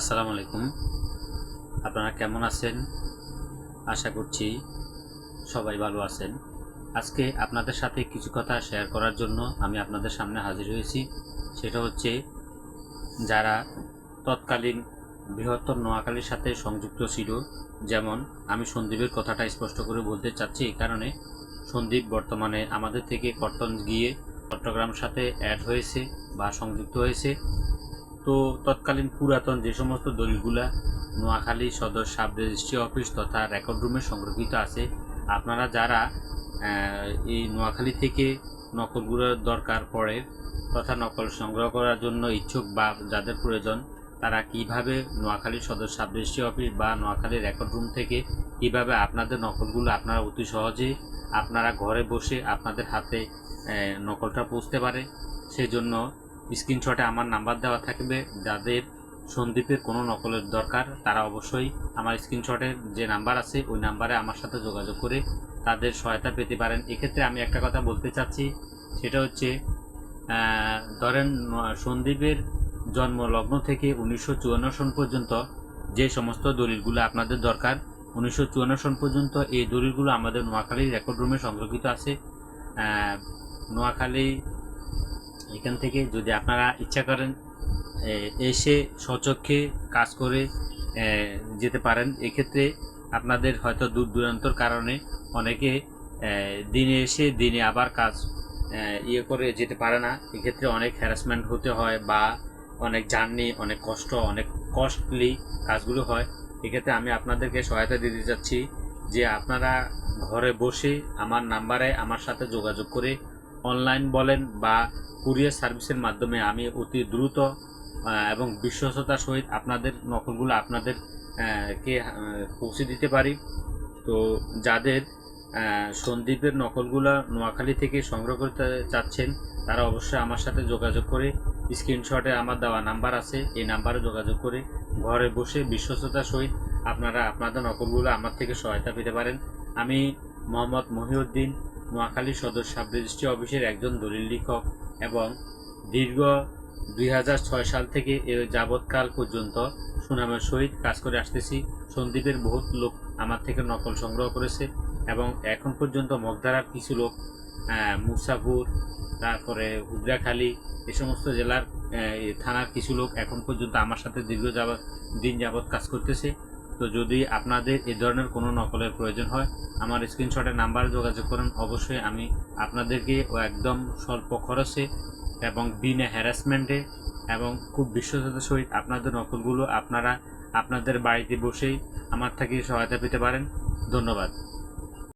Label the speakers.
Speaker 1: আসসালামু আলাইকুম। আপনারা কেমন আছেন? আশা করছি সবাই ভালো আছেন। আজকে আপনাদের সাথে কিছু কথা শেয়ার করার জন্য আমি আপনাদের সামনে হাজির হয়েছি। সেটা হচ্ছে, যারা তৎকালীন বৃহত্তর নোয়াখালীর সাথে সংযুক্ত ছিল, যেমন আমি সন্দীপের কথাটা স্পষ্ট করে বলতে চাচ্ছি এই কারণে, সন্দীপ বর্তমানে আমাদের থেকে কর্তন গিয়ে চট্টগ্রাম সাথে অ্যাড হয়েছে বা সংযুক্ত হয়েছে। তো তৎকালীন পুরাতন যে সমস্ত দলিলগুলা নোয়াখালী সদর সাব রেজিস্ট্রি অফিস তথা রেকর্ড রুমে সংরক্ষিত আছে, আপনারা যারা এই নোয়াখালী থেকে নকলগুলোর দরকার পড়ে তথা নকল সংগ্রহ করার জন্য ইচ্ছুক বা যাদের প্রয়োজন, তারা কীভাবে নোয়াখালী সদর সাব রেজিস্ট্রি অফিস বা নোয়াখালী রেকর্ড রুম থেকে কীভাবে আপনাদের নকলগুলো আপনারা অতি সহজে আপনারা ঘরে বসে আপনাদের হাতে নকলটা পৌঁছতে পারে সেই জন্য স্ক্রিনশটে আমার নাম্বার দেওয়া থাকবে। যাদের সন্দীপের কোনো নকলের দরকার, তারা অবশ্যই আমার স্ক্রিনশটের যে নাম্বার আছে, ওই নাম্বারে আমার সাথে যোগাযোগ করে তাদের সহায়তা পেতে পারেন। এক্ষেত্রে আমি একটা কথা বলতে চাচ্ছি, সেটা হচ্ছে ধরেন, সন্দীপের জন্ম লগ্ন থেকে উনিশশো চুয়ান্ন সন পর্যন্ত যে সমস্ত দলিলগুলো আপনাদের দরকার, উনিশশো চুয়ান্ন সন পর্যন্ত এই দলিলগুলো আমাদের নোয়াখালী রেকর্ড রুমে সংরক্ষিত আছে। নোয়াখালী এখান থেকে যদি আপনারা ইচ্ছা করেন এসে স্বচক্ষে কাজ করে যেতে পারেন। এক্ষেত্রে আপনাদের হয়তো দূর দূরান্তর কারণে অনেকে দিনে এসে দিনে আবার কাজ ইয়ে করে যেতে পারে না। এক্ষেত্রে অনেক হ্যারাসমেন্ট হতে হয় বা অনেক জার্নি অনেক কষ্ট, অনেক কস্টলি কাজগুলো হয়। এক্ষেত্রে আমি আপনাদেরকে সহায়তা দিতে চাচ্ছি যে আপনারা ঘরে বসে আমার নাম্বারে আমার সাথে যোগাযোগ করে অনলাইন বলেন বা কুরিয়ার সার্ভিসের মাধ্যমে আমি অতি দ্রুত এবং বিশ্বস্ততার সহিত আপনাদের নকলগুলো আপনাদের কে পৌঁছে দিতে পারি। তো যাদের সন্দীপের নকলগুলো নোয়াখালী থেকে সংগ্রহ করতে চাচ্ছেন, তারা অবশ্যই আমার সাথে যোগাযোগ করে। স্ক্রিনশটে আমার দেওয়া নাম্বার আছে, এই নাম্বারে যোগাযোগ করে ঘরে বসে বিশ্বস্ততার সহিত আপনারা আপনাদের নকলগুলো আমার থেকে সহায়তা পেতে পারেন। আমি মোহাম্মদ মহিউদ্দিন নোয়াখালী সদর সাব রেজিস্ট্রি অফিসের একজন দলিল লিখক এবং দীর্ঘ দুই হাজার ছয় সাল থেকে এ যাবৎকাল পর্যন্ত সুনামের সহিত কাজ করে আসতেছি। সন্দীপের বহুত লোক আমার থেকে নকল সংগ্রহ করেছে এবং এখন পর্যন্ত মগধারার কিছু লোক আহ, মুসাপুর তারপরে উদ্রাখালী এ সমস্ত জেলার থানার কিছু লোক এখন পর্যন্ত আমার সাথে দীর্ঘ যাবৎ দিন যাবৎ কাজ করতেছে। তো যদি আপনাদের এ ধরনের কোনো নকলের প্রয়োজন হয়, আমার স্ক্রিনশটের নাম্বারে যোগাযোগ করুন। অবশ্যই আমি আপনাদেরকে একদম স্বল্প খরচে এবং বিনা হ্যারাসমেন্টে এবং খুব বিশ্বস্ততার সহিত আপনাদের নকলগুলো আপনারা আপনাদের বাড়িতে বসেই আমার থেকে সহায়তা পেতে পারেন। ধন্যবাদ।